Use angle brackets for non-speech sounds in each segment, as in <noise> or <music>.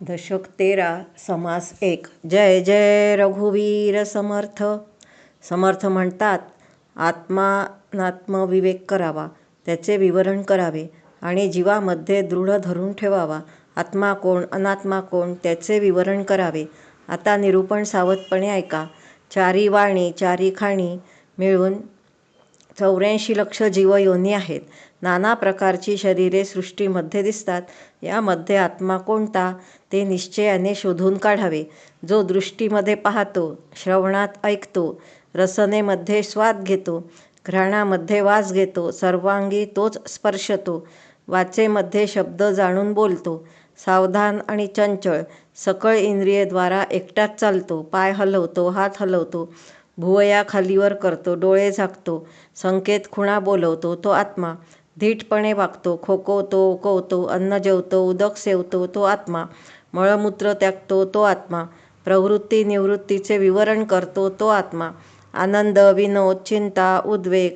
दशक तेरा समास एक. जय जय रघुवीर समर्थ. समर्थ म्हणतात आत्मानात्मविवेक करावा त्याचे विवरण करावे आणि जीवामध्ये दृढ धरून ठेवावा. आत्मा कोण अनात्मा कोण त्याचे विवरण करावे. आता निरूपण सावधपणे ऐका. चारी वाणी चारी खाणी मिळून चौऱ्याऐंशी लक्ष जीवयोनी आहेत. नाना प्रकारची शरीरे सृष्टीमध्ये दिसतात. यामध्ये आत्मा कोणता? ते निश्चयाने शोधून काढावे. जो दृष्टीमध्ये पाहतो श्रवणात ऐकतो रसनेमध्ये स्वाद घेतो घ्राणामध्ये वास घेतो सर्वांगी तोच स्पर्शतो वाचेमध्ये शब्द जाणून बोलतो सावधान आणि चंचळ सकळ इंद्रियद्वारा एकटाच चालतो पाय हलवतो हात हलवतो भुवया खालीवर करतो डोळे झाकतो संकेत खुणा बोलवतो तो आत्मा. धीटपणे वागतो खोकवतो ओकवतो अन्न जेवतो उदक सेवतो तो आत्मा. मळमूत्र त्यागतो तो आत्मा. प्रवृत्ती निवृत्तीचे विवरण करतो तो आत्मा. आनंद विनोद चिंता उद्वेग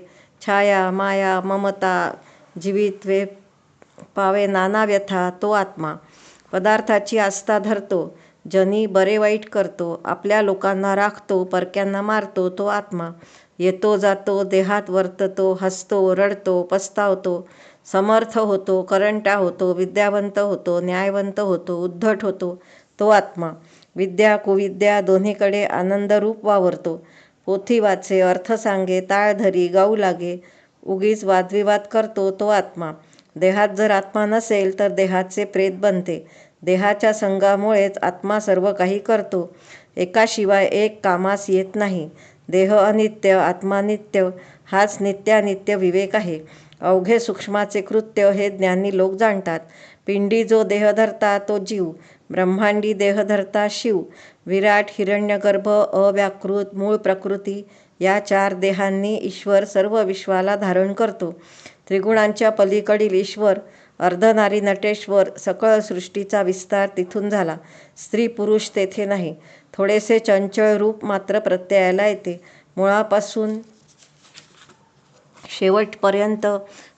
छाया माया ममता जीवित्वे पावे नाना व्यथा तो आत्मा. पदार्थाची आस्था धरतो जनी बरे वाईट करतो आपल्या लोकांना राखतो परक्यांना मारतो तो आत्मा. येतो जातो देहात वर्ततो हसतो रडतो पस्तावतो समर्थ होतो करंटा होतो विद्यावंत होतो न्यायवंत होतो उद्धट होतो तो आत्मा. विद्या कुविद्या दोन्हीकडे आनंदरूप वावरतो. पोथी वाचे अर्थ सांगे ताळ धरी गाऊ लागे. उगीच वादविवाद करतो तो आत्मा. देहात जर आत्मा नसेल तर देहाचे प्रेत बनते. देहाच्या संघामुळेच आत्मा सर्व काही करतो. एकाशिवाय एक कामास येत नाही. देह अनित्य आत्मानित्य हाच नित्यानित्य विवेक आहे. अवघे सूक्ष्माचे कृत्य हे ज्ञानी लोक जाणतात. पिंडी जो देह धरता तो जीव. ब्रह्मांडी देह धरता शिव. विराट हिरण्यगर्भ अव्याकृत मूळ प्रकृती या चार देहांनी ईश्वर सर्व विश्वाला धारण करतो. त्रिगुणांच्या पलीकडील ईश्वर अर्धनारी नटेश्वर सकळ सृष्टीचा विस्तार तिथून झाला. स्त्री पुरुष तेथे नाही. थोडेसे चंचळ रूप मात्र प्रत्ययाला येते. मुळापासून शेवटपर्यंत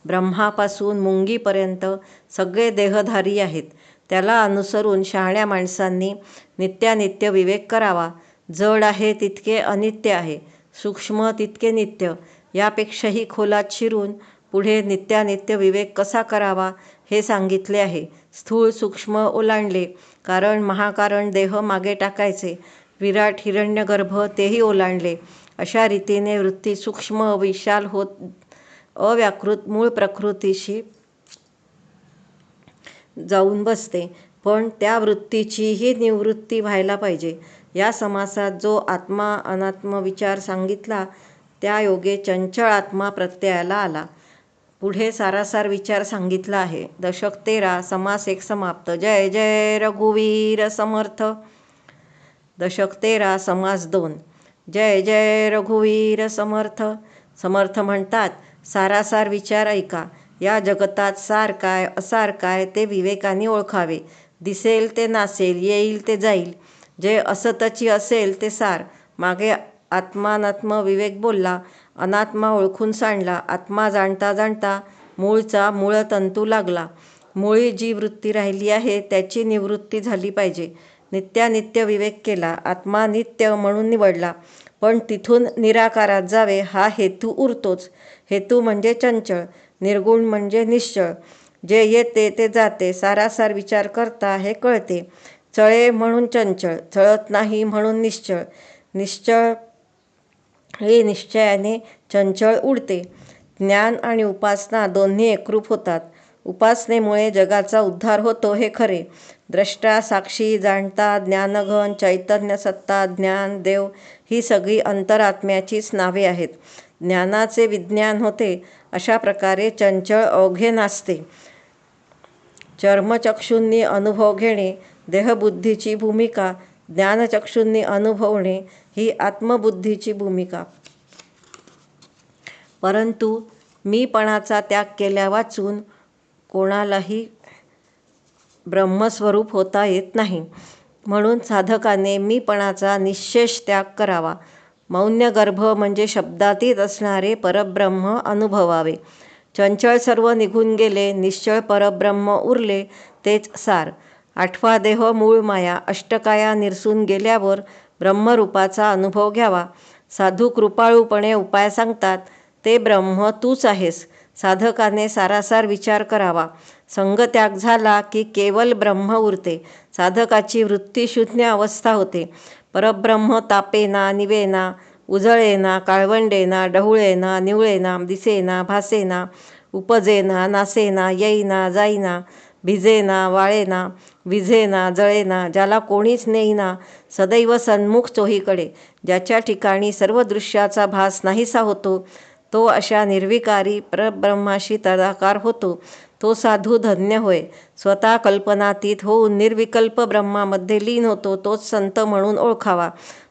ब्रह्मापासून मुंगीपर्यंत सगळे देहधारी आहेत. त्याला अनुसरून शहाण्या माणसांनी नित्यानित्य विवेक करावा. जड आहे तितके अनित्य आहे. सूक्ष्म तितके नित्य. यापेक्षाही खोलात शिरून पुढे नित्यानित्य विवेक कसा करावा हे सांगितले आहे. स्थूळ सूक्ष्म ओलांडले. कारण महाकारण देह मागे टाकायचे. विराट हिरण्यगर्भ तेही ओलांडले. अशा रीतीने वृत्ती सूक्ष्म विशाल होत अव्याकृत मूळ प्रकृतीशी जाऊन बसते. पण त्या वृत्तीचीही निवृत्ती व्हायला पाहिजे. या समासात जो आत्मा अनात्म विचार सांगितला त्या योगे चंचळ आत्मा प्रत्ययाला आला. पुढे सारासार विचार सांगितला आहे. दशक तेरा समास एक समाप्त. जय जय रघुवीर समर्थ. दशक तेरा समास दोन. जय जय रघुवीर समर्थ. समर्थ म्हणतात सारासार विचार ऐका. या जगतात सार काय असार काय ते विवेकाने ओळखावे. दिसेल ते नासेल येईल ते जाईल. जे असतची असेल ते सार. मागे आत्मानात्म विवेक बोलला अनात्मा ओळखून सांडला. आत्मा जाणता जाणता मूळचा मूळतंतू लागला. मुळी जी वृत्ती राहिली आहे त्याची निवृत्ती झाली पाहिजे. नित्यानित्य विवेक केला. आत्मा नित्य म्हणून निवडला. पण तिथून निराकारात जावे हा हेतू उरतोच. हेतू म्हणजे चंचळ निर्गुण म्हणजे निश्चळ. जे येते ते जाते. सारासार विचार करता हे कळते. चळे म्हणून चंचळ चळत नाही म्हणून निश्चळ. निश्चळ हे निश्चयाने चंचळ उडते. ज्ञान आणि उपासना दोन्ही एकरूप होतात. उपासनेमुळे जगाचा उद्धार होतो हे खरे. द्रष्टा साक्षी जाणता ज्ञानघन चैतन्य सत्ता ज्ञान देव ही सगळी अंतरात्म्याचीच नावे आहेत. ज्ञानाचे विज्ञान होते. अशा प्रकारे चंचळ अवघे नाचते. चर्मचक्षूंनी अनुभव घेणे देहबुद्धीची भूमिका ज्ञानचक्षूंनी अनुभवणे ही आत्मबुद्धीची भूमिका. परंतु मीपणाचा त्याग केल्या वाचून कोणालाही ब्रह्मस्वरूप होता येत नाही. म्हणून साधकाने मीपणाचा निशेष त्याग करावा. मौन्यगर्भ म्हणजे शब्दातीत असणारे परब्रह्म अनुभवावे. चंचळ सर्व निघून गेले निश्चळ परब्रह्म उरले तेच सार. आठवा देह मूळ माया अष्टकाया निरसून गेल्यावर ब्रह्मरूपाचा अनुभव घ्यावा. साधू कृपाळूपणे उपाय सांगतात ते ब्रह्म तूच आहेस. साधकाने सारासार विचार करावा. संगत्याग झाला की केवल ब्रह्म उरते. साधकाची वृत्तीशून्य अवस्था होते. परब्रह्म तापेना निवेना उजळेना काळवंडेना डहुळेना निवळेना दिसेना भासेना उपजेना नासेना येईना जाईना भिजेना वाळेना विझेना जळेना ज्याला कोणीच नेईना सदैव सन्मुख चोहीकडे. ज्याच्या ठिकाणी सर्व दृश्याचा भास नाहीसा होतो तो अशा निर्विकारी परब्रह्माशी तदाकार होतो. तो साधू धन्य होय. स्वतः कल्पनातीत होऊन निर्विकल्प ब्रह्मामध्ये लीन होतो तोच संत म्हणून ओळखावा.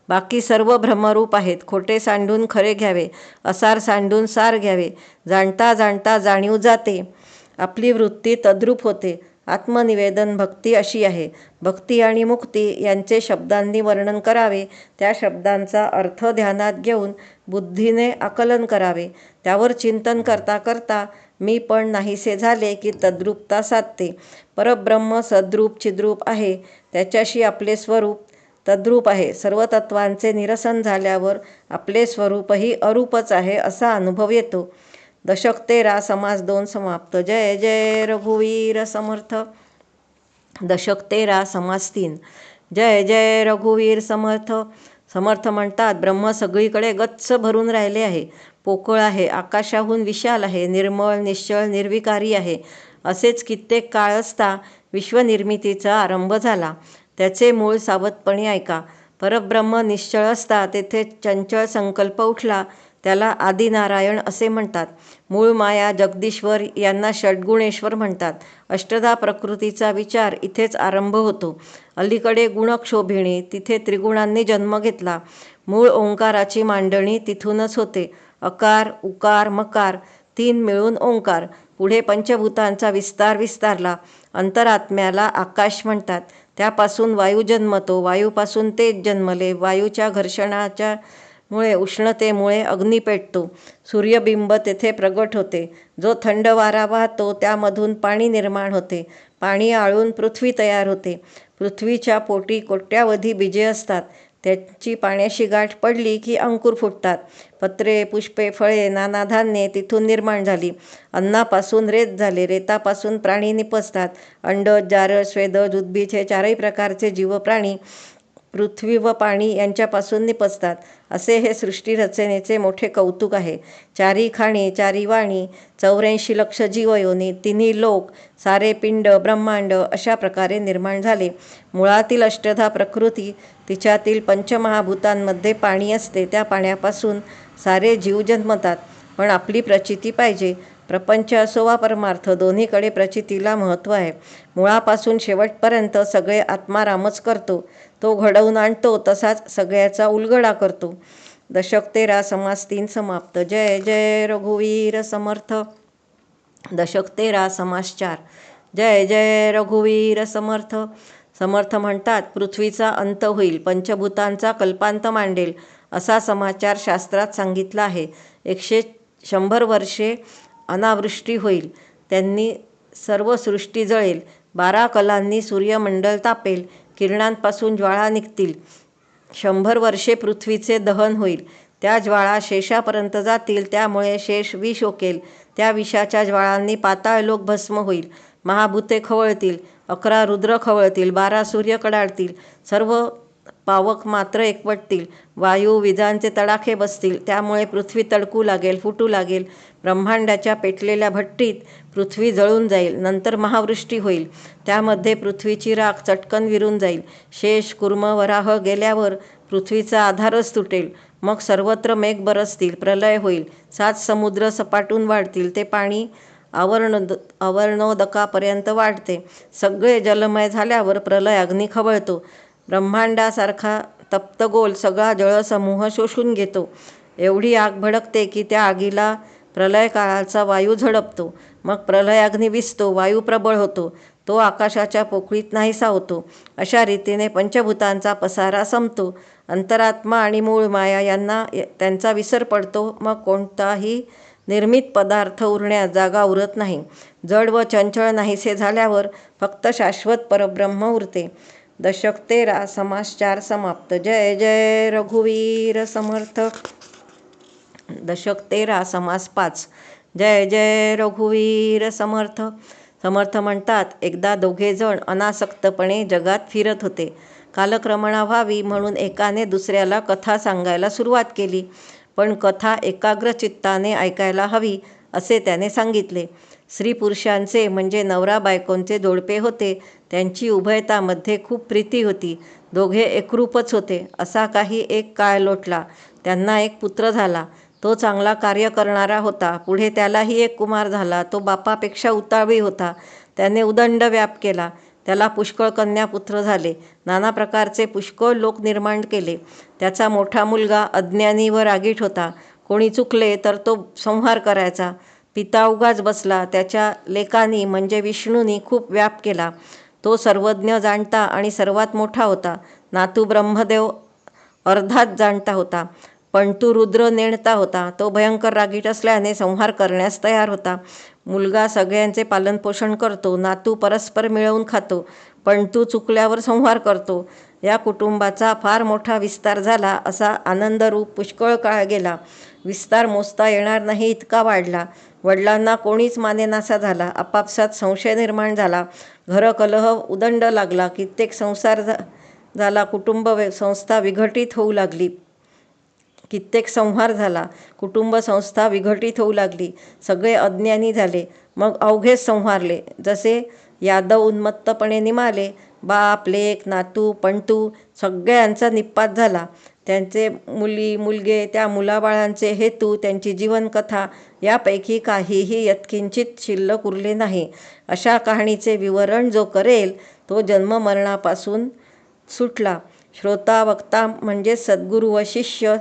बाकी सर्व भ्रमरूप आहेत. खोटे सांडून खरे घ्यावे असार सांडून सार घ्यावे. जाणता जाणता जाणीव जाते. आपली वृत्ती तद्रूप होते. आत्मनिवेदन भक्ती अशी आहे. भक्ती आणि मुक्ती यांचे शब्दांनी वर्णन करावे. त्या शब्दांचा अर्थ ध्यानात घेऊन बुद्धीने आकलन करावे. त्यावर चिंतन करता करता मी पण नाहीसे झाले की तद्रूपता साधते. परब्रह्म सद्रूप चिद्रूप आहे. त्याच्याशी आपले स्वरूप तद्रूप आहे. सर्व तत्वांचे निरसन झाल्यावर आपले स्वरूपही अरूपच आहे असा अनुभव येतो. दशक तेरा समास दोन समाप्त. जय जय रघुवीर समर्थ. दशक तेरा समास तीन. जय जय रघुवीर समर्थ. समर्थ म्हणतात ब्रह्म सगळीकडे गच्च भरून राहिले आहे. पोकळ आहे आकाशाहून विशाल आहे निर्मळ निश्चळ निर्विकारी आहे. असेच कित्येक काळ असता विश्वनिर्मितीचा आरंभ झाला. त्याचे मूळ सावधपणे ऐका. परब्रह्म निश्चळ असता तेथे चंचळ संकल्प उठला. त्याला आदिनारायण असे म्हणतात. मूळ माया जगदीश्वर यांना षड्गुणेश्वर म्हणतात. अष्टदा प्रकृतीचा विचार इथेच आरंभ होतो. अलीकडे गुणक्षोभिणी तिथे त्रिगुणांनी जन्म घेतला. मूळ ओंकाराची मांडणी तिथूनच होते. अकार उकार मकार तीन मिळून ओंकार. पुढे पंचभूतांचा विस्तार विस्तारला. अंतरात्म्याला आकाश म्हणतात. त्यापासून वायू जन्मतो. वायूपासून तेज जन्मले. वायूच्या घर्षणाच्या मुळे उष्णतेमुळे अग्नी पेटतो. सूर्यबिंब तेथे प्रगट होते. जो थंड वारा वाहतो त्यामधून पाणी निर्माण होते. पाणी आळून पृथ्वी तयार होते. पृथ्वीच्या पोटी कोट्यावधी बीजे असतात. त्याची पाण्याशी गाठ पडली की अंकुर फुटतात. पत्रे पुष्पे फळे नाना धान्ये तिथून निर्माण झाली. अन्नापासून रेत झाले. रेतापासून प्राणी निपजतात अंड जारळ स्वेदज उद्भिज हे चारही प्रकारचे जीवप्राणी पृथ्वी व पाणी यांच्यापासून निपजतात असे हे सृष्टीरचनेचे मोठे कौतुक आहे. चारी खाणी चारी वाणी चौऱ्याऐंशी लक्ष जीवयोनी तिन्ही लोक सारे पिंड ब्रह्मांड अशा प्रकारे निर्माण झाले. मुळातील अष्टधा प्रकृती तिच्यातील पंचमहाभूतांमध्ये पाणी असते त्या पाण्यापासून सारे जीव जन्मतात. पण आपली प्रचिती पाहिजे. प्रपंच असो वा परमार्थ दोन्हीकडे प्रचितीला महत्त्व आहे. मुळापासून शेवटपर्यंत सगळे आत्मारामच करतो. तो घडवून आणतो तसाच सगळ्याचा उलगडा करतो. दशक तेरा समास तीन समाप्त. जय जय रघुवीर समर्थ. दशक तेरा समास चार. जय जय रघुवीर समर्थ. समर्थ म्हणतात पृथ्वीचा अंत होईल पंचभूतांचा कल्पांत मांडेल असा समाचार शास्त्रात सांगितला आहे. एकशे शंभर वर्षे अनावृष्टी होईल त्यांनी सर्व सृष्टी जळेल बारा कलांनी सूर्यमंडल तापेल किरणांपासून ज्वाळा निघतील. शंभर वर्षे पृथ्वीचे दहन होईल. त्या ज्वाळा शेषापर्यंत जातील त्यामुळे शेष विष ओकेल. त्या विषाच्या ज्वाळांनी पाताळलोक भस्म होईल. महाभूते खवळतील. अकरा रुद्र खवळतील. बारा सूर्य कडाळतील. सर्व पावक मात्र एकवटतील. वायू विजांचे तडाखे बसतील. त्यामुळे पृथ्वी तडकू लागेल फुटू लागेल. ब्रह्मांडाच्या पेटलेल्या भट्टीत पृथ्वी जळून जाईल. नंतर महावृष्टी होईल. त्यामध्ये पृथ्वीची राख चटकन विरून जाईल. शेष कुर्म वराह गेल्यावर पृथ्वीचा आधारच तुटेल. मग सर्वत्र मेघ बरसतील प्रलय होईल. सात समुद्र सपाटून वाढतील. ते पाणी आवर्ण अवर्णोदकापर्यंत वाढते. सगळे जलमय झाल्यावर प्रलय अग्नी खवळतो ब्रह्मांडासारखा तप्तगोल सगळा जळसमूह शोषून घेतो. एवढी आग भडकते की त्या आगीला प्रलय काळाचा वायू झडपतो. मग प्रलयाग्नी विसतो वायू प्रबळ होतो. तो आकाशाच्या पोकळीत नाहीसा होतो. अशा रीतीने पंचभूतांचा पसारा संपतो. अंतरात्मा आणि मूळ माया यांना त्यांचा विसर पडतो. मग कोणताही निर्मित पदार्थ उरण्यास जागा उरत नाही. जड व चंचळ नाहीसे झाल्यावर फक्त शाश्वत परब्रह्म उरते. दशक तेरा समास चार समाप्त. जय जय रघुवीर समर्थ. दशक तेरा समास पाच. जय जय रघुवीर समर्थ. समर्थ म्हणतात एकदा दोघेजण अनासक्तपणे जगात फिरत होते. कालक्रमणा व्हावी म्हणून एकाने दुसऱ्याला कथा सांगायला सुरुवात केली. पण कथा एकाग्र चित्ताने ऐकायला हवी असे त्याने सांगितले. स्त्री पुरुषांचे म्हणजे नवरा बायकोंचे जोडपे होते. त्यांची उभयतामध्ये खूप प्रीती होती. दोघे एकरूपच होते. असा काही एक काळ लोटला. त्यांना एक पुत्र झाला. तो चांगला कार्य करणारा होता. पुढे त्यालाही एक कुमार झाला. तो बापापेक्षा उतावी होता. त्याने उदंड व्याप केला. त्याला पुष्कळ कन्या पुत्र झाले. नाना प्रकारचे पुष्कळ लोक निर्माण केले. त्याचा मोठा मुलगा अज्ञानी व रागीट होता. कोणी चुकले तर तो संहार करायचा. पिता उगाच बसला. त्याच्या लेकानी म्हणजे विष्णूनी खूप व्याप केला. तो सर्वज्ञ जाणता आणि सर्वात मोठा होता. नातू ब्रह्मदेव अर्धात जाणता होता पण तू रुद्र नेणता होता. तो भयंकर रागीट असल्याने संहार करण्यास तयार होता. मुलगा सगळ्यांचे पालनपोषण करतो नातू परस्पर मिळवून खातो पण तू चुकल्यावर संहार करतो. या कुटुंबाचा फार मोठा विस्तार झाला असा आनंदरूप पुष्कळ काळ गेला. विस्तार मोजता येणार नाही इतका वाढला. वडिलांना कोणीच मानेनासा झाला. आपापसात संशय निर्माण झाला. घर कलह उदंड लागला. कित्येक संसार झाला. कुटुंब संस्था विघटित होऊ लागली. कित्येक संहार झाला. कुटुंब संस्था विघटित होऊ लागली. सगळे अज्ञानी झाले. मग अवघेच संहारले. जसे यादव उन्मत्तपणे निमाले बाप लेक नातू पणतू सगळ्यांचा निपात झाला. त्यांचे मुली मुलगे त्या मुलाबाळांचे हेतू त्यांची जीवनकथा यापैकी काहीही यत्किंचित शिल्लक उरले नाही. अशा कहाणीचे विवरण जो करेल तो जन्ममरणापासून सुटला. श्रोता वक्ता म्हणजे सद्गुरू व शिष्य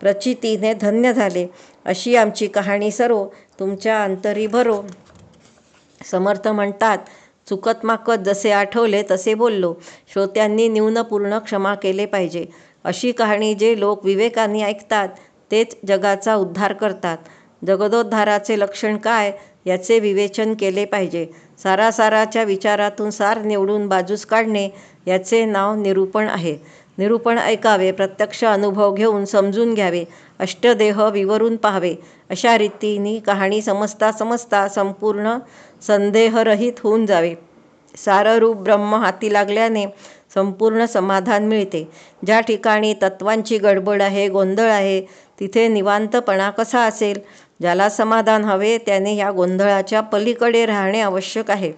प्रचितीने धन्य झाले. अशी आमची कहाणी सर्व तुमच्या अंतरी भरो. समर्थ म्हणतात चुकत माकत जसे आठवले तसे बोललो. श्रोत्यांनी न्यूनपूर्ण क्षमा केले पाहिजे. अशी कहाणी जे लोक विवेकाने ऐकतात तेच जगाचा उद्धार करतात. जगदोद्धाराचे लक्षण काय याचे विवेचन केले पाहिजे. सारासाराच्या विचारातून सार निवडून बाजूस काढणे याचे नाव निरूपण आहे. निरूपण ऐकावे प्रत्यक्ष अनुभव घेऊन समजून घ्यावे अष्टदेह विवरून पाहावे. अशा रीतीने कहाणी समजता समजता संपूर्ण संदेहरहित होऊन जावे. साररूप ब्रह्म हाती लागल्याने संपूर्ण समाधान मिळते. ज्या ठिकाणी तत्वांची गडबड आहे गोंधळ आहे तिथे निवांतपणा कसा असेल ज्याला समाधान हवे त्याने या गोंधळाच्या पलीकडे राहणे आवश्यक आहे.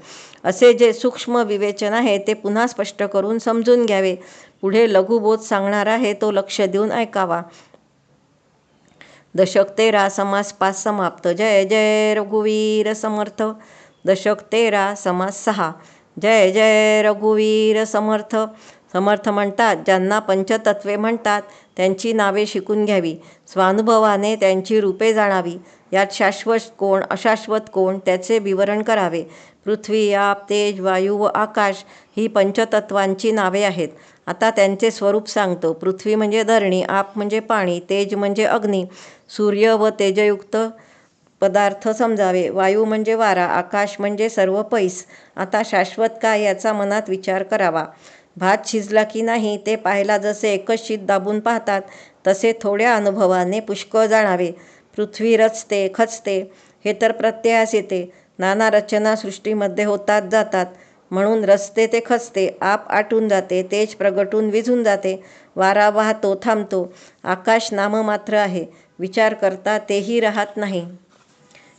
असे जे सूक्ष्म विवेचन आहे ते पुन्हा स्पष्ट करून समजून घ्यावे. पुढे लघुबोध सांगणार आहे तो लक्ष देऊन ऐकावा. दशक तेरा समास पाच समाप्त. जय जय रघुवीर समर्थ. दशक तेरा समास सहा. जय जय रघुवीर समर्थ. समर्थ म्हणतात ज्यांना पंचतत्वे म्हणतात त्यांची नावे शिकून घ्यावी. स्वानुभवाने त्यांची रूपे जाणावी. यात शाश्वत कोण अशाश्वत कोण त्याचे विवरण करावे. पृथ्वी आप तेज वायू व आकाश ही पंचतत्वांची नावे आहेत. आता त्यांचे स्वरूप सांगतो. पृथ्वी म्हणजे धरणी आप म्हणजे पाणी तेज म्हणजे अग्नी. सूर्य व तेजयुक्त पदार्थ समजावे. वायू म्हणजे वारा आकाश म्हणजे सर्व पैस. आता शाश्वत काय याचा मनात विचार करावा. भात शिजला की नाही ते पाहायला जसे एकच शीत दाबून पाहतात तसे थोड्या अनुभवाने पुष्कळ जाणावे. पृथ्वी रचते खचते. हे तर प्रत्ययास येते. नाना रचना सृष्टीमध्ये होतात जातात. म्हणून रचते ते खचते आप आटून जाते तेज प्रगटून विझून जाते. वारा वाहतो थांबतो. आकाश नाममात्र आहे. विचार करता तेही राहत नाही.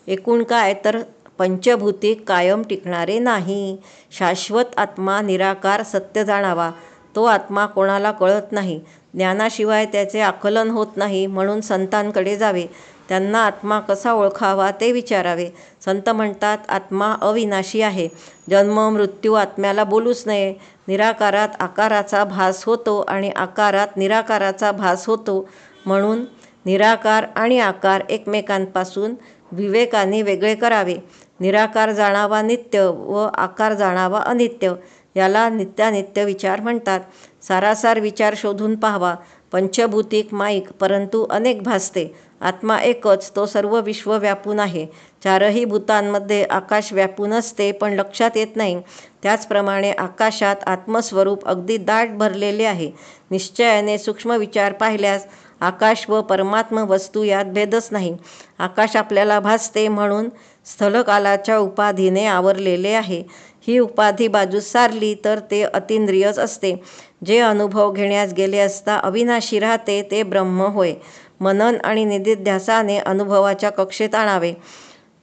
एकूण काय? तर पंचभूती कायम टिकणारे नाही. शाश्वत आत्मा निराकार सत्य जाणावा. तो आत्मा कोणाला कळत नाही. ज्ञानाशिवाय त्याचे आकलन होत नाही म्हणून संतांकडे जावे. त्यांना आत्मा कसा ओळखावा ते विचारावे. संत म्हणतात आत्मा अविनाशी आहे. जन्म मृत्यू आत्म्याला बोलूच नये. निराकारात आकाराचा भास होतो आणि आकारात निराकाराचा भास होतो म्हणून निराकार आणि आकार एकमेकांपासून विवेकाने वेगळे करावे. निराकार जाणावा नित्य व आकार जाणावा अनित्य. याला नित्यानित्य विचार म्हणतात. सारासार विचार शोधून पाहावा. पंचभूतिक माईक परंतु अनेक भासते. आत्मा एकच तो सर्व विश्व व्यापून आहे. चारही भूतांमध्ये आकाश व्यापून असते पण लक्षात येत नाही. त्याचप्रमाणे आकाशात आत्मस्वरूप अगदी दाट भरलेले आहे. निश्चयाने सूक्ष्म विचार पाहिल्यास आकाश व परमात्म वस्तू यात भेदच नाही. आकाश आपल्याला भासते म्हणून स्थलकालाच्या उपाधीने आवरलेले आहे. ही उपाधी बाजूस सारली तर ते अतिंद्रियच असते. जे अनुभव घेण्यास गेले असता अविनाशी राहते ते ब्रह्म होय. मनन आणि निधिध्यासाने अनुभवाच्या कक्षेत आणावे.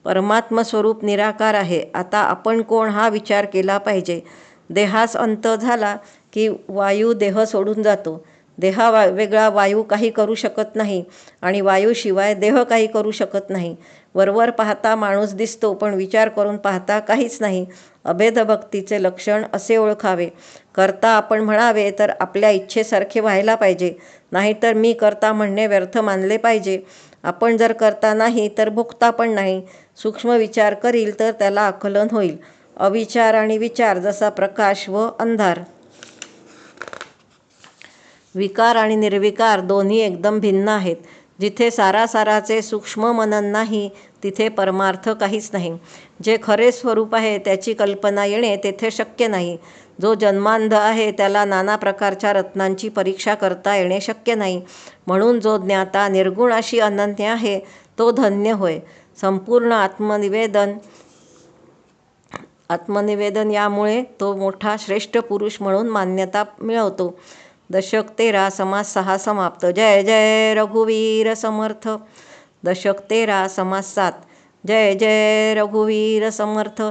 परमात्मस्वरूप निराकार आहे. आता आपण कोण हा विचार केला पाहिजे? देहास अंत झाला की वायू देह सोडून जातो. देहा वा वेगळा वायू काही करू शकत नाही आणि वायूशिवाय देह काही करू शकत नाही. वरवर पाहता माणूस दिसतो पण विचार करून पाहता काहीच नाही. अभेदभक्तीचे लक्षण असे ओळखावे. करता आपण म्हणावे तर आपल्या इच्छेसारखे व्हायला पाहिजे. नाहीतर मी करता म्हणणे व्यर्थ मानले पाहिजे. आपण जर करता नाही तर भोगता पण नाही. सूक्ष्म विचार करील तर त्याला आकलन होईल. अविचार आणि विचार जसा प्रकाश व अंधार. विकार आणि निर्विकार दोन्ही एकदम भिन्न आहेत. जिथे सारासाराचे सूक्ष्म मनन नाही तिथे परमार्थ काहीच नाही. जे खरे स्वरूप आहे त्याची कल्पना येणे तेथे शक्य नाही. जो जन्मांध आहे त्याला नाना प्रकारच्या रत्नांची परीक्षा करता येणे शक्य नाही. म्हणून जो ज्ञाता निर्गुण अशी अनन्य आहे तो धन्य होय. संपूर्ण आत्मनिवेदन आत्मनिवेदन यामुळे तो मोठा श्रेष्ठ पुरुष म्हणून मान्यता मिळवतो. दशक तेरा समास सहा समाप्त. जय जय रघुवीर समर्थ. दशक तेरा समास सात. जय जय रघुवीर समर्थ.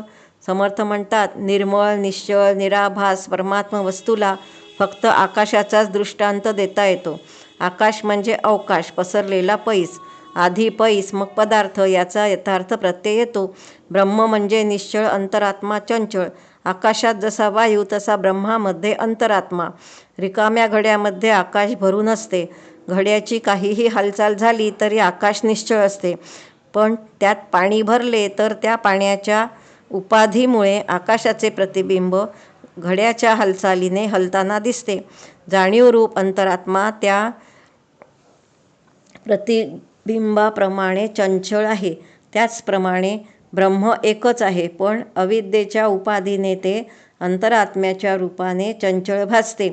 समर्थ म्हणतात निर्मळ निश्चळ निराभास परमात्म वस्तूला फक्त आकाशाचाच दृष्टांत देता येतो. आकाश म्हणजे अवकाश पसरलेला पैस. आधी पैस मग पदार्थ याचा यथार्थ प्रत्यय येतो. ब्रह्म म्हणजे निश्चळ अंतरात्मा चंचळ. आकाशात जसा वायू तसा ब्रह्मामध्ये अंतरात्मा. रिकाम्या घड्यामध्ये आकाश भरून असते. घड्याची काहीही हालचाल झाली तरी आकाश निश्चळ असते. पण त्यात पाणी भरले तर त्या पाण्याच्या उपाधीमुळे आकाशाचे प्रतिबिंब घड्याच्या हालचालीने हलताना दिसते. जाणीवरूप अंतरात्मा त्या प्रतिबिंबाप्रमाणे चंचळ आहे. त्याचप्रमाणे ब्रह्म एकच आहे पण अविद्येच्या उपाधीने ते अंतरात्म्याच्या रूपाने चंचळ भासते.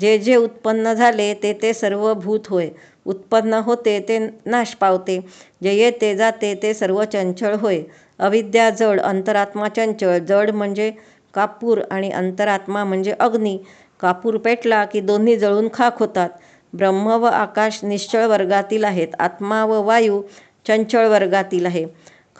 जे जे उत्पन्न झाले ते ते सर्व भूत होय. उत्पन्न होते ते नाश पावते. जे येते जाते ते सर्व चंचळ होय. अविद्या जड अंतरात्मा चंचळ. जड म्हणजे कापूर आणि अंतरात्मा म्हणजे अग्नी. कापूर पेटला की दोन्ही जळून खाक होतात. ब्रह्म व आकाश निश्चळ वर्गातील आहेत. आत्मा व वायू चंचळ वर्गातील आहे.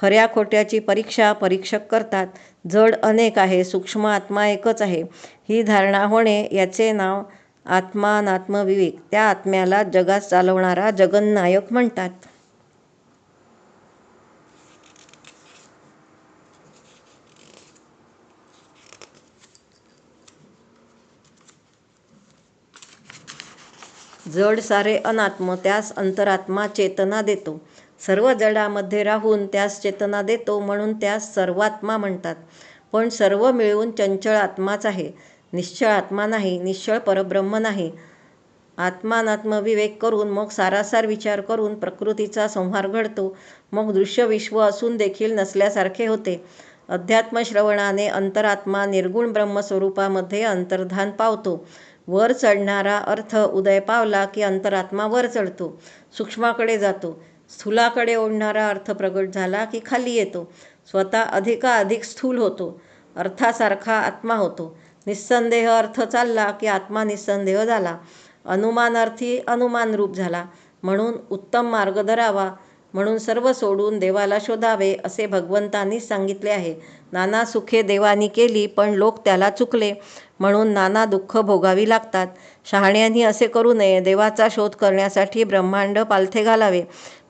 खऱ्या खोट्याची परीक्षा परीक्षक करतात. जड अनेक आहे सूक्ष्म आत्मा एकच आहे. ही धारणा होणे याचे नाव आत्मानात्मविवेक. त्या आत्म्याला जगात चालवणारा जगन्नायक म्हणतात. जड सारे अनात्म त्यास अंतरात्मा चेतना देतो. सर्व जडामध्ये राहून त्यास चेतना देतो म्हणून त्यास सर्वात्मा म्हणतात. पण सर्व मिळून चंचळ आत्माच आहे. निश्चळ आत्मा नाही निश्चळ परब्रह्म नाही. आत्मानात्मविवेक करून मग सारासार विचार करून प्रकृतीचा संहार घडतो. मग दृश्य विश्व असून देखील नसल्यासारखे होते. अध्यात्मश्रवणाने अंतरात्मा निर्गुण ब्रह्मस्वरूपामध्ये अंतर्धान पावतो. वर चढणारा अर्थ उदय पावला की अंतरात्मा वर चढतो. सूक्ष्माकडे जातो. स्थूलाकडे ओढणारा अर्थ प्रगट झाला की खाली येतो. स्वतः अधिकाधिक स्थूल होतो. अर्थासारखा आत्मा होतो. निस्संदेह अर्थ चालला की आत्मा निस्संदेह झाला. अनुमानार्थी अनुमान रूप झाला. म्हणून उत्तम मार्ग धरावा. म्हणून सर्व सोडून देवाला शोधावे असे भगवंतांनी सांगितले आहे. नाना सुखे देवानी केली पण लोक त्याला चुकले. म्हणून नाना दुःख भोगावी लागतात. शहाण्यांनी असे करू नये. देवाचा शोध करण्यासाठी ब्रह्मांड पालथे घालावे.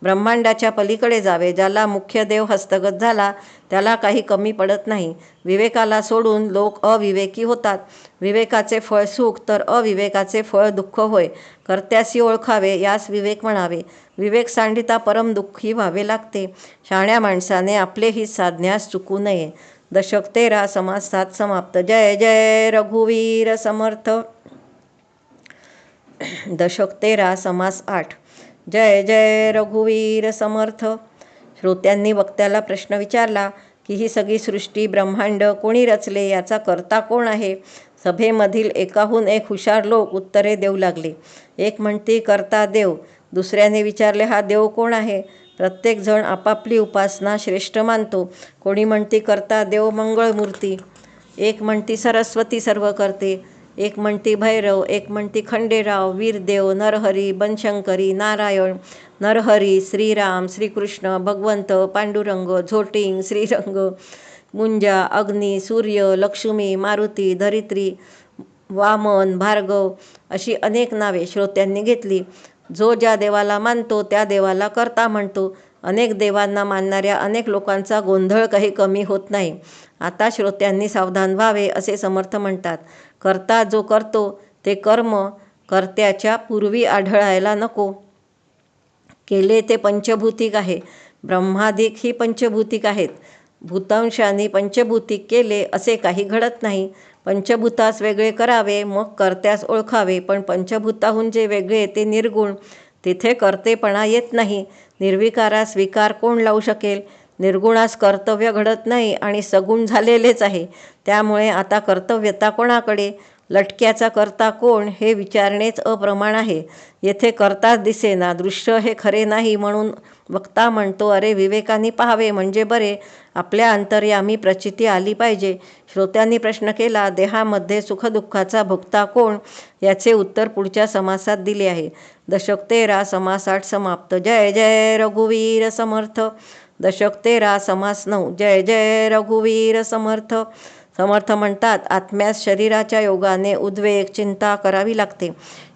ब्रह्मांडाच्या पलीकडे जावे ज्याला मुख्य देव हस्तगत झाला त्याला काही कमी पडत नाही. विवेकाला सोडून लोक अविवेकी होतात. विवेकाचे फळ सुख तर अविवेकाचे फळ दुःख होय. कर्त्यासी ओळखावे यास विवेक म्हणावे. विवेक सांडिता परम दुःखी व्हावे लागते. शाण्या माणसाने आपले हित साधण्यास चुकू नये. दशक तेरा समास सात समाप्त. जय जय रघुवीर समर्थ. दशक तेरा समास आठ. जय जय रघुवीर समर्थ. श्रोत्यांनी वक्त्याला प्रश्न विचारला की ही सगळी सृष्टी ब्रह्मांड कोणी रचले? याचा कर्ता कोण आहे? सभेमधील एकाहून एक हुशार लोक उत्तरे देऊ लागले. एक म्हणती करता देव. दुसऱ्याने विचारले हा देव कोण आहे? प्रत्येकजण आपापली उपासना श्रेष्ठ मानतो. कोणी म्हणती करता देव मंगळमूर्ती. एक म्हणती सरस्वती सर्व करते एक म्हणती भैरव एक म्हणती खंडेराव वीरदेव नरहरी बनशंकरी नारायण नरहरी श्रीराम श्रीकृष्ण भगवंत पांडुरंग झोटिंग श्रीरंग मुंजा अग्नी सूर्य लक्ष्मी मारुती धरित्री वामन भार्गव अशी अनेक नावे श्रोत्यांनी घेतली. जो ज्या देवाला मानतो त्या देवाला करता म्हणतो. अनेक देवांना मानणाऱ्या अनेक लोकांचा गोंधळ काही कमी होत नाही. आता श्रोत्यांनी सावधान व्हावे असे समर्थ म्हणतात. करता जो करतो ते कर्म कर्त्याच्या पूर्वी आढळायला नको. केले ते पंचभूतिक आहे. ब्रह्मादिक ही पंचभूतिक आहेत. भूतांशाने पंचभूतिक केले असे काही घडत नाही. पंचभूतास वेगळे करावे मग कर्त्यास ओळखावे पण पंचभूताहून जे वेगळे ते निर्गुण. तिथे कर्तेपणा येत नाही. निर्विकारास विकार कोण लावू शकेल? निर्गुणास कर्तव्य घडत नाही आणि सगुण झालेलेच आहे. त्यामुळे आता कर्तव्यता कोणाकडे? लटक्याचा करता कोण? हे विचारणेच अप्रमाण आहे. येथे करताच दिसेना. दृश्य हे खरे नाही म्हणून वक्ता म्हणतो अरे विवेकाने पाहावे. म्हणजे बरे. आपल्या अंतर्यामी प्रचिती आली पाहिजे. श्रोत्यांनी प्रश्न केला देहामध्ये सुखदुःखाचा भोगता कोण याचे उत्तर पुढच्या समासात दिले आहे. दशक तेरा समासाठ समाप्त. जय जय रघुवीर समर्थ. दशक तेरा समास नऊ. जय जय रघुवीर समर्थ. समर्थ म्हणतात आत्म्यास शरीराच्या योगाने उद्वेग चिंता करावी लागते.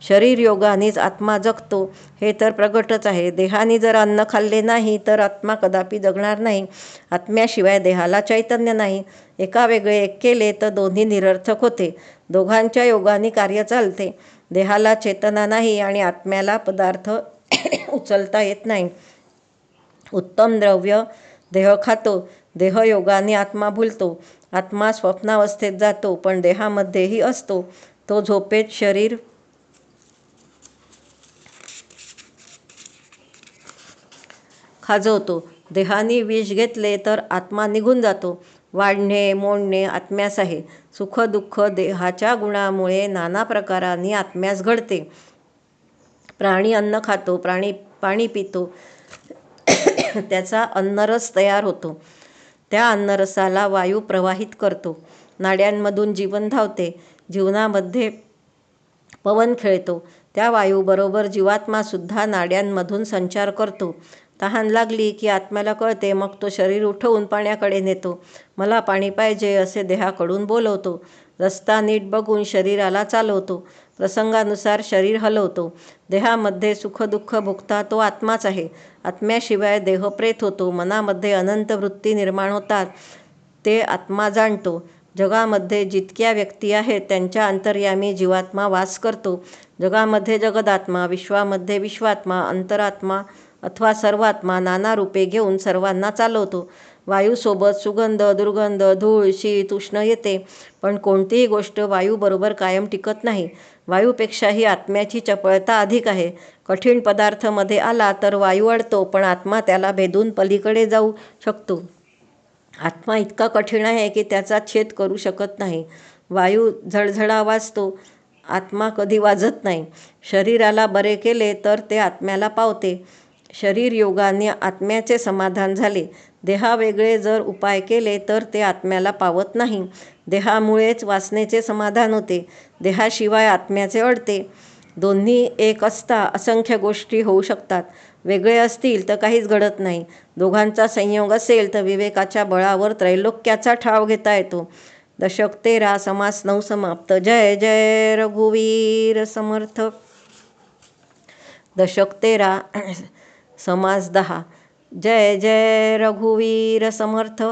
शरीर योगानेच आत्मा जगतो. हे तर प्रगटच आहे. देहाने जर अन्न खाल्ले नाही तर आत्मा कदापि जगणार नाही. आत्म्याशिवाय देहाला चैतन्य नाही. एका वेगळे एक केले तर दोन्ही निरर्थक होते. दोघांच्या योगाने कार्य चालते. देहाला चेतना नाही आणि आत्म्याला पदार्थ <coughs> उचलता येत नाही. उत्तम द्रव्य देह खातो देहयोगाने आत्मा भुलतो. आत्मा स्वप्नावस्थेत जातो पण देहामध्येही असतो. तो झोपेत शरीर खाजवतो. देहाने विष घेतले तर आत्मा निघून जातो. वाढणे मोडणे आत्म्यास आहे. सुख दुःख देहाच्या गुणामुळे नाना प्रकारांनी आत्म्यास घडते. प्राणी अन्न खातो प्राणी पाणी पितो. <coughs> त्याचा अन्नरस तयार होतो. त्या अन्नरसाला वायू प्रवाहित करतो. नाड्यांमधून जीवन धावते. जीवनामध्ये पवन खेळतो. त्या वायूबरोबर जीवात्मासुद्धा नाड्यांमधून संचार करतो. तहान लागली की आत्म्याला कळते मग तो शरीर उठवून पाण्याकडे नेतो. मला पाणी पाहिजे असे देहाकडून बोलवतो. रस्ता नीट बघून शरीराला चालवतो. प्रसंगानुसार शरीर हलवतो. देहामध्ये सुखदुःख भुगता तो आत्माच आहे. आत्म्याशिवाय देह प्रेत होतो. मनामध्ये अनंत वृत्ती निर्माण होतात. ते आत्मा जाणतो. जगामध्ये जितक्या व्यक्ती आहेत त्यांच्या अंतर्यामी जीवात्मा वास करतो. जगामध्ये जगदात्मा विश्वामध्ये विश्वात्मा अंतरात्मा अथवा सर्वात्मा नाना रूपे घेऊन सर्वांना चालवतो. वायूसोबत सुगंध दुर्गंध धूळ शीत उष्ण येते. पण कोणतीही गोष्ट वायूबरोबर कायम टिकत नाही. वायूपेक्षाही आत्म्याची चपळता अधिक आहे. कठीण पदार्थमध्ये आला तर वायू अडतो पण आत्मा त्याला भेदून पलीकडे जाऊ शकतो. आत्मा इतका कठीण आहे की त्याचा छेद करू शकत नाही. वायू झळझळा वाजतो आत्मा कधी वाजत नाही. शरीराला बरे केले तर ते आत्म्याला पावते. शरीर योगाने आत्म्याचे समाधान झाले. देहावेगळे जर उपाय केले तर ते आत्म्याला पावत नाही. देहामुळेच वासनेचे समाधान होते. देहाशिवाय आत्म्याचे अडते. दोन्ही एक असता असंख्य गोष्टी होऊ शकतात. वेगळे असतील तर काहीच घडत नाही. दोघांचा संयोग असेल तर विवेकाच्या बळावर त्रैलोक्याचा ठाव घेता येतो. दशक तेरा समास नऊ समाप्त. जय जय रघुवीर समर्थ. दशक तेरा समास दहा. जय जय रघुवीर समर्थ.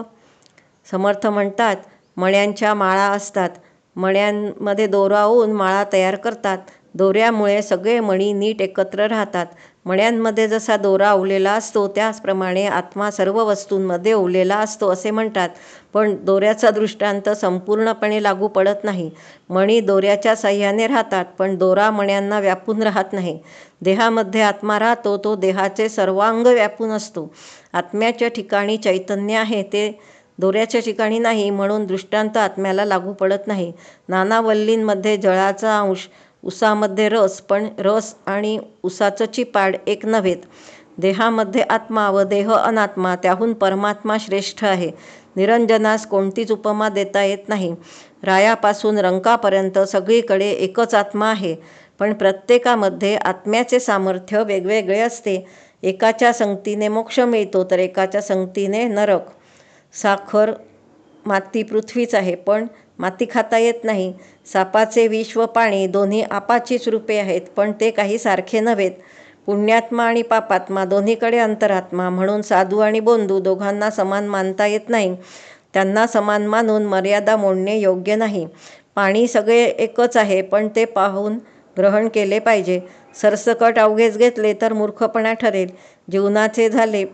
समर्थ म्हणतात मण्यांच्या माळा असतात. मण्यांमध्ये दोरावून माळा तयार करतात. दोऱ्यामुळे सगळे मणी नीट एकत्र राहतात. मण्यांमध्ये जसा दोरा ओवलेला असतो त्याचप्रमाणे आत्मा सर्व वस्तूंमध्ये ओवलेला असतो असे म्हणतात. पण दोऱ्याचा दृष्टांत संपूर्णपणे लागू पडत नाही. मणी दोऱ्याच्या साह्याने राहतात पण दोरा मण्यांना व्यापून राहत नाही. देहामध्ये आत्मा राहतो तो देहाचे सर्वांग व्यापून असतो. आत्म्याच्या ठिकाणी चैतन्य आहे ते दोऱ्याच्या ठिकाणी नाही म्हणून दृष्टांत आत्म्याला लागू पडत नाही. नानावल्लींमध्ये जळाचा अंश उसामध्ये रस पण रस आणि उसाचं चिपाड एक नव्हेत. देहामध्ये आत्मा व देह अनात्मा त्याहून परमात्मा श्रेष्ठ आहे. निरंजनास कोणतीच उपमा देता येत नाही. रायापासून रंकापर्यंत सगळीकडे एकच आत्मा आहे. पण प्रत्येकामध्ये आत्म्याचे सामर्थ्य वेगवेगळे असते. एकाच्या संगतीने मोक्ष मिळतो तर एकाच्या संगतीने नरक. साखर माती पृथ्वीच आहे पण माती खाता येत नाही. सापाचे विष व पाणी दोन्ही आपाचीच रूपे आहेत पण ते काही सारखे नव्हेत. पुण्यात्मा आणि पापात्मा दोन्हीकडे अंतरात्मा म्हणून साधू आणि बोंधू दोघांना समान मानता येत नाही. त्यांना समान मानून मर्यादा मोडणे योग्य नाही. पाणी सगळे एकच आहे पण ते पाहून ग्रहण केले पाहिजे. सरसकट अवघेच घेतले तर मूर्खपणा ठरेल. जीवनाचे झाले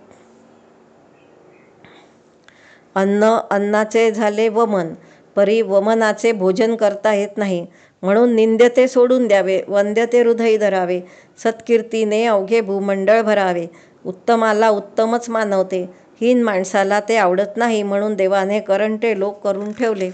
अन्न अन्नाचे झाले व मन. परी वमनाचे भोजन करता येत नाही. म्हणून निंद्यते सोडून द्यावे वंद्यते हृदय धरावे सत्कीर्तीने अवघे भूमंडळ भरावे. उत्तमाला उत्तमच मानवते. हीन माणसाला ते आवडत नाही म्हणून देवाने करंटे लोक करून ठेवले.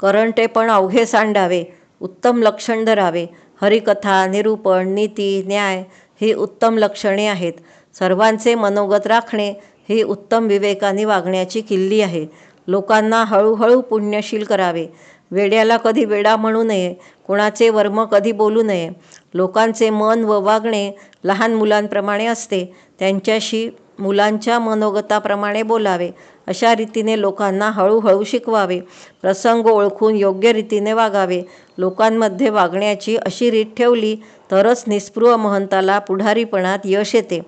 करंटे पण अवघे सांडावे उत्तम लक्षण धरावे. हरिकथा निरूपण नीती न्याय ही उत्तम लक्षणे आहेत. सर्वांचे मनोगत राखणे ही उत्तम विवेकाने वागण्याची किल्ली आहे. लोकांना हळूहळू पुण्यशील करावे. वेड्याला कधी वेडा म्हणू नये कोणाचे वर्म कधी बोलू नये. लोकांचे मन व वागणे लहान मुलांप्रमाणे असते. त्यांच्याशी मुलांच्या मनोगताप्रमाणे बोलावे. अशा रीतीने लोकांना हळूहळू शिकवावे. प्रसंग ओळखून योग्य रीतीने वागावे. लोकांमध्ये वागण्याची अशी रीत ठेवली तरच निस्पृह महंताला पुढारीपणात यश येते.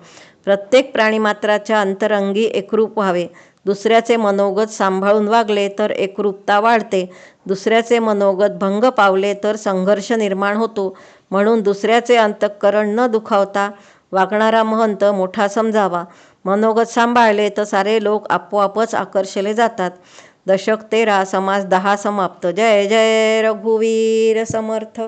प्रत्येक प्राणीमात्राच्या अंतरंगी एकरूप व्हावे. दुसऱ्याचे मनोगत सांभाळून वागले तर एकरूपता वाढते. दुसऱ्याचे मनोगत भंग पावले तर संघर्ष निर्माण होतो. म्हणून दुसऱ्याचे अंतःकरण न दुखावता वागणारा महंत मोठा समजावा. मनोगत सांभाळले तर सारे लोक आपोआपच आकर्षले जातात. दशक तेरा समास दहा समाप्त. जय जय रघुवीर समर्थ.